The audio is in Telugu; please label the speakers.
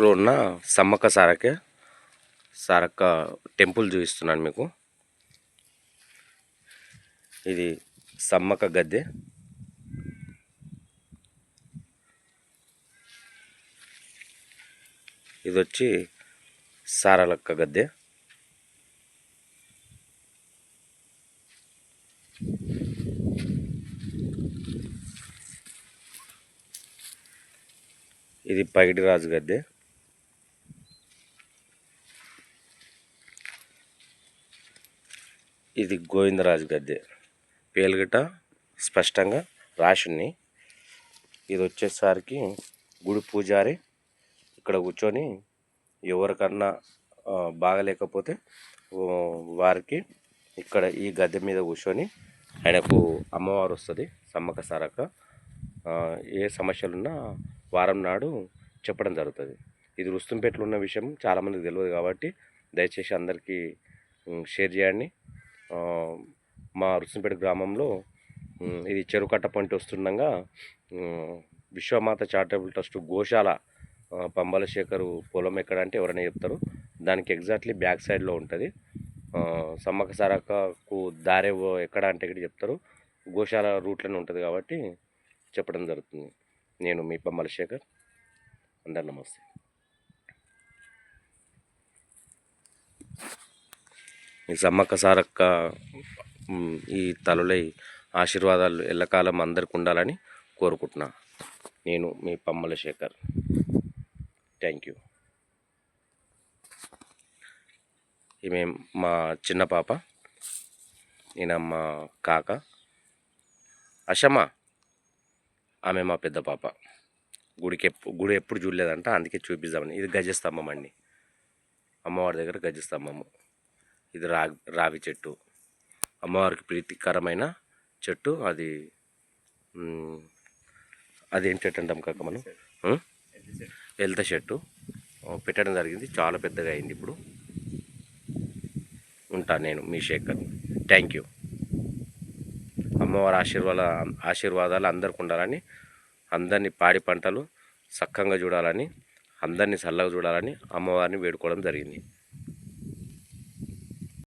Speaker 1: లో ఉన్న సమ్మక్క సారక్క సారక్క టెంపుల్ చూపిస్తున్నాను మీకు. ఇది సమ్మక్క గద్దె. ఇది వచ్చి సారలక్క గద్దె. ఇది పైడి రాజు గద్దె. ఇది గోవిందరాజు గద్దె. పేలుగట స్పష్టంగా రాసున్నాయి ఇది వచ్చేసరికి గుడి పూజారి. ఇక్కడ కూర్చొని ఎవరికన్నా బాగలేకపోతే వారికి ఇక్కడ ఈ గద్దె మీద కూర్చొని ఆయనకు అమ్మవారు వస్తుంది సమ్మక సరక ఏ సమస్యలున్నా వారం నాడు చెప్పడం జరుగుతుంది. ఇది రుస్తుంపేటలో ఉన్న విషయం చాలామందికి తెలియదు కాబట్టి దయచేసి అందరికీ షేర్ చేయండి. మా రుస్తుంపేట గ్రామంలో ఇది చెరువు కట్ట పంట వస్తుండగా విశ్వమాత చారిటబుల్ ట్రస్ట్ గోశాల ఆ, శేఖరు పొలం ఎక్కడ అంటే ఎవరైనా చెప్తారు. దానికి ఎగ్జాక్ట్లీ బ్యాక్ సైడ్లో ఉంటుంది. సమ్మక సమ్మక్క సారక్కకు ఎక్కడ అంటే ఇక్కడ చెప్తారు. గోశాల రూట్లోనే ఉంటుంది కాబట్టి చెప్పడం జరుగుతుంది. నేను మీ పంబల శేఖర్ అందరు నమస్తే. ఈ సమ్మక్క సారక్క ఈ తలులై ఆశీర్వాదాలు ఎల్లకాలం అందరికి ఉండాలని కోరుకుంటున్నా. నేను మీ పమ్మల శేఖర్. థ్యాంక్ యూ ఈమె మా చిన్న పాప ఈయన మా కాక. అషమా ఆమె మా పెద్ద పాప. గుడికి గుడి ఎప్పుడు చూడలేదంట అందుకే చూపిద్దామని. ఇది గజస్తంభం అండి. అమ్మవారి దగ్గర గజస్తంభము. ఇది రా రావి చెట్టు. అమ్మవారికి ప్రీతికరమైన చెట్టు. అది అది ఏం చెట్టు. అంటాం కాక మనం? ఎల్త చెట్టు. పెట్టడం జరిగింది. చాలా పెద్దగా అయింది ఇప్పుడు. ఉంటా నేను మీ శేఖర్. థ్యాంక్ యూ అమ్మవారి ఆశీర్వాద ఆశీర్వాదాలు అందరికి ఉండాలని అందరినీ పాడి పంటలు సక్కంగా చూడాలని అందరినీ చల్లగా చూడాలని అమ్మవారిని వేడుకోవడం జరిగింది.